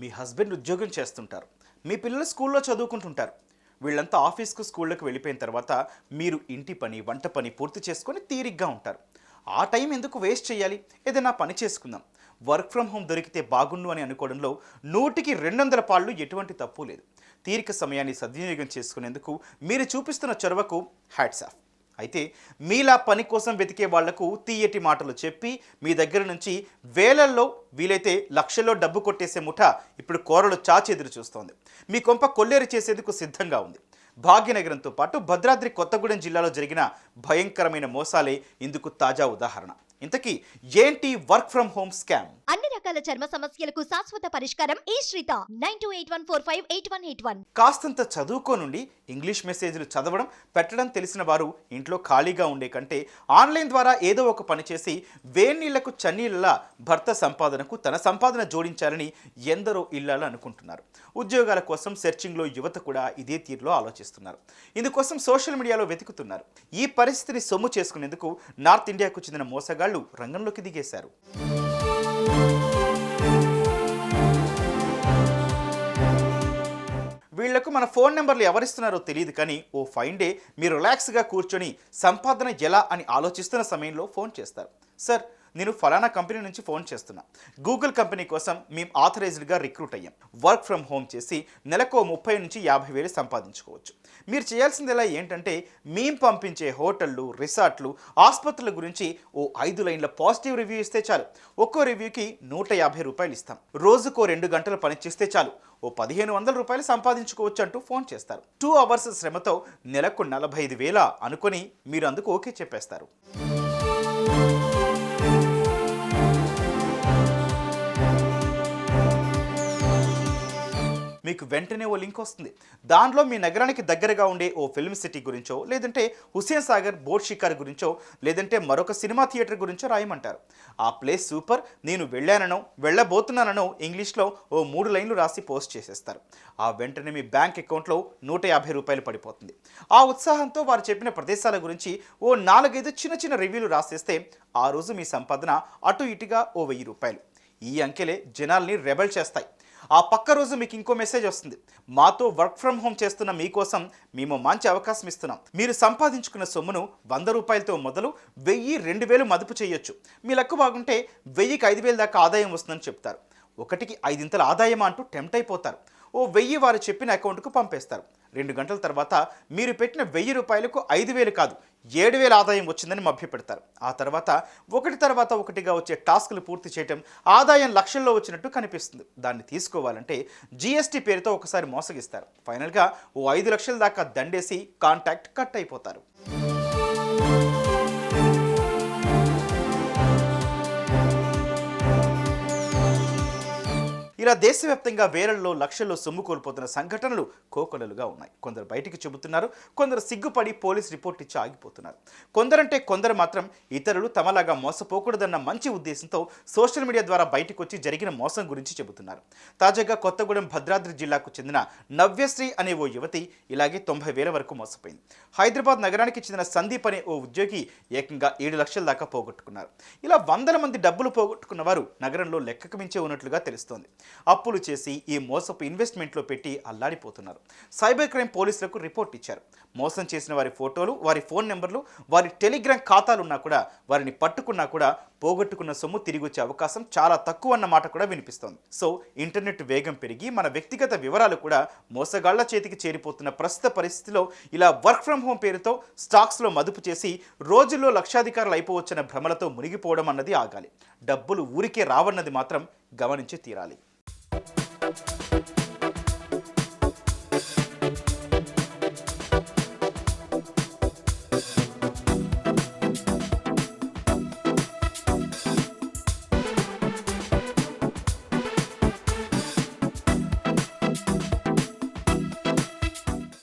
మీ husband ఉద్యోగం చేస్తుంటారు. మీ పిల్లలు స్కూల్లో చదువుకుంటుంటారు. వీళ్ళంతా ఆఫీస్కు స్కూళ్ళకు వెళ్ళిపోయిన తర్వాత మీరు ఇంటి పని వంట పని పూర్తి చేసుకొని తీరిగ్గా ఉంటారు. ఆ టైం ఎందుకు వేస్ట్ చేయాలి? ఏదైనా పని చేసుకుందాం. వర్క్ ఫ్రమ్ హోమ్ దొరికితే బాగుండు అని అనుకోవడంలో నూటికి రెండు వందల పాళ్ళు ఎటువంటి తప్పు లేదు. తీరిక సమయాన్ని సద్వినియోగం చేసుకునేందుకు మీరు చూపిస్తున్న చొరవకు హ్యాట్స్ ఆఫ్. అయితే మీలా పని కోసం వెతికే వాళ్ళకు తీయటి మాటలు చెప్పి మీ దగ్గర నుంచి వేలల్లో వీలైతే లక్షల్లో డబ్బు కొట్టేసే ముఠ ఇప్పుడు కోరలు చాచి ఎదురు చూస్తోంది. మీ కొంప కొల్లేరు చేసేందుకు సిద్ధంగా ఉంది. భాగ్యనగరంతో పాటు భద్రాద్రి కొత్తగూడెం జిల్లాలో జరిగిన భయంకరమైన మోసాలే ఇందుకు తాజా ఉదాహరణ. ఇంతకీ ఏంటి వర్క్ ఫ్రమ్ హోమ్ స్కామ్? అన్ని రకాల చర్మ సమస్యలకు శాశ్వత పరిష్కారం ఈ Sritha. Nine two eight one four five eight one eight one. కాస్తంత చదువుకోనుండి ఇంగ్లీష్ మెసేజ్లు చదవడం పెట్టడం తెలిసిన వారు ఇంట్లో ఖాళీగా ఉండే కంటే ఆన్లైన్ ద్వారా ఏదో ఒక పని చేసి వేణీళ్ళకు చన్నీళ్ళ భర్త సంపాదనకు తన సంపాదన జోడించాలని ఎందరో ఇళ్ళాలు అనుకుంటున్నారు. ఉద్యోగాల కోసం సెర్చింగ్లో యువత కూడా ఇదే తీరులో ఆలోచిస్తున్నారు. ఇందుకోసం సోషల్ మీడియాలో వెతుకుతున్నారు. ఈ పరిస్థితిని సొమ్ము చేసుకునేందుకు నార్త్ ఇండియాకు చెందిన మోసగాళ్ళు రంగంలోకి దిగేశారు. వీళ్ళకు మన ఫోన్ నెంబర్లు ఎవరిస్తున్నారో తెలియదు కానీ ఓ ఫైన్ డే మీరు రిలాక్స్గా కూర్చొని సంపాదన ఎలా అని ఆలోచిస్తున్న సమయంలో ఫోన్ చేస్తారు. సార్ నేను ఫలానా కంపెనీ నుంచి ఫోన్ చేస్తున్నా. గూగుల్ కంపెనీ కోసం మేము ఆథరైజ్డ్గా రిక్రూట్ అయ్యాం. వర్క్ ఫ్రమ్ హోమ్ చేసి నెలకు ముప్పై నుంచి యాభై వేలు సంపాదించుకోవచ్చు. మీరు చేయాల్సింది ఎలా ఏంటంటే మేము పంపించే హోటళ్ళు రిసార్ట్లు ఆసుపత్రుల గురించి ఓ ఐదు లైన్ల పాజిటివ్ రివ్యూ ఇస్తే చాలు. ఒక్కో రివ్యూకి నూట యాభై రూపాయలు ఇస్తాం. రోజుకో రెండు గంటలు పనిచేస్తే చాలు. ఓ పదిహేను వందల రూపాయలు సంపాదించుకోవచ్చు అంటూ ఫోన్ చేస్తారు. టూ అవర్స్ శ్రమతో నెలకు నలభై ఐదు వేల అనుకొని మీరు అందుకు ఓకే చెప్పేస్తారు. మీకు వెంటనే ఓ లింక్ వస్తుంది. దానిలో మీ నగరానికి దగ్గరగా ఉండే ఓ ఫిల్మ్ సిటీ గురించో లేదంటే హుస్సేన్ సాగర్ బోట్ షికార్ గురించో లేదంటే మరొక సినిమా థియేటర్ గురించో రాయమంటారు. ఆ ప్లేస్ సూపర్ నేను వెళ్ళాననో వెళ్ళబోతున్నాననో ఇంగ్లీష్లో ఓ మూడు లైన్లు రాసి పోస్ట్ చేసేస్తారు. ఆ వెంటనే మీ బ్యాంక్ అకౌంట్లో నూట యాభై రూపాయలు పడిపోతుంది. ఆ ఉత్సాహంతో వారు చెప్పిన ప్రదేశాల గురించి ఓ నాలుగైదు చిన్న చిన్న రివ్యూలు రాసేస్తే ఆ రోజు మీ సంపాదన అటు ఇటుగా ఓ వెయ్యి రూపాయలు. ఈ అంకెలే జనాల్ని రెబల్ చేస్తాయి. ఆ పక్క రోజు మీకు ఇంకో మెసేజ్ వస్తుంది. మాతో వర్క్ ఫ్రమ్ హోమ్ చేస్తున్న మీకోసం మేము మంచి అవకాశం ఇస్తున్నాం. మీరు సంపాదించుకున్న సొమ్మును వంద రూపాయలతో మొదలు వెయ్యి రెండు వేలు మదుపు చేయొచ్చు. మీ లెక్క బాగుంటే వెయ్యికి ఐదు వేల దాకా ఆదాయం వస్తుందని చెప్తారు. ఒకటికి ఐదింతల ఆదాయం అంటూ టెంప్ట్ అయిపోతారు. ఓ వెయ్యి వారు చెప్పిన అకౌంట్కు పంపేస్తారు. రెండు గంటల తర్వాత మీరు పెట్టిన వెయ్యి రూపాయలకు ఐదు వేలు కాదు ఏడు వేల ఆదాయం వచ్చిందని మభ్యపెడతారు. ఆ తర్వాత ఒకటి తర్వాత ఒకటిగా వచ్చే టాస్కులు పూర్తి చేయటం ఆదాయం లక్షల్లో వచ్చినట్టు కనిపిస్తుంది. దాన్ని తీసుకోవాలంటే జీఎస్టీ పేరుతో ఒకసారి మోసగిస్తారు. ఫైనల్గా ఓ ఐదు లక్షల దాకా దండేసి కాంటాక్ట్ కట్ అయిపోతారు. ఇలా దేశవ్యాప్తంగా వేలల్లో లక్షల్లో సొమ్ము కోల్పోతున్న సంఘటనలు కోకొలలుగా ఉన్నాయి. కొందరు బయటికి చెబుతున్నారు కొందరు సిగ్గుపడి పోలీస్ రిపోర్ట్ ఇచ్చి ఆగిపోతున్నారు. కొందరంటే కొందరు మాత్రం ఇతరులు తమలాగా మోసపోకూడదన్న మంచి ఉద్దేశంతో సోషల్ మీడియా ద్వారా బయటకు వచ్చి జరిగిన మోసం గురించి చెబుతున్నారు. తాజాగా కొత్తగూడెం భద్రాద్రి జిల్లాకు చెందిన నవ్యశ్రీ అనే ఓ యువతి ఇలాగే తొంభై వేల వరకు మోసపోయింది. హైదరాబాద్ నగరానికి చెందిన సందీప్ అనే ఓ ఉద్యోగి ఏకంగా ఏడు లక్షల దాకా పోగొట్టుకున్నారు. ఇలా వందల మంది డబ్బులు పోగొట్టుకున్న వారు నగరంలో లెక్కకు మించే ఉన్నట్లుగా తెలుస్తోంది. అప్పులు చేసి ఈ మోసపు ఇన్వెస్ట్మెంట్లో పెట్టి అల్లాడిపోతున్నారు. సైబర్ క్రైమ్ పోలీసులకు రిపోర్ట్ ఇచ్చారు. మోసం చేసిన వారి ఫోటోలు వారి ఫోన్ నెంబర్లు వారి టెలిగ్రామ్ ఖాతాలు ఉన్నా కూడా వారిని పట్టుకున్నా కూడా పోగొట్టుకున్న సొమ్ము తిరిగి వచ్చే అవకాశం చాలా తక్కువ అన్న మాట కూడా వినిపిస్తోంది. సో ఇంటర్నెట్ వేగం పెరిగి మన వ్యక్తిగత వివరాలు కూడా మోసగాళ్ళ చేతికి చేరిపోతున్న ప్రస్తుత పరిస్థితిలో ఇలా వర్క్ ఫ్రం హోమ్ పేరుతో స్టాక్స్లో మదుపు చేసి రోజుల్లో లక్షాధికారులు అయిపోవచ్చన్న భ్రమలతో మునిగిపోవడం అన్నది ఆగాలి. డబ్బులు ఊరికే రావన్నది మాత్రం గమనించి తీరాలి.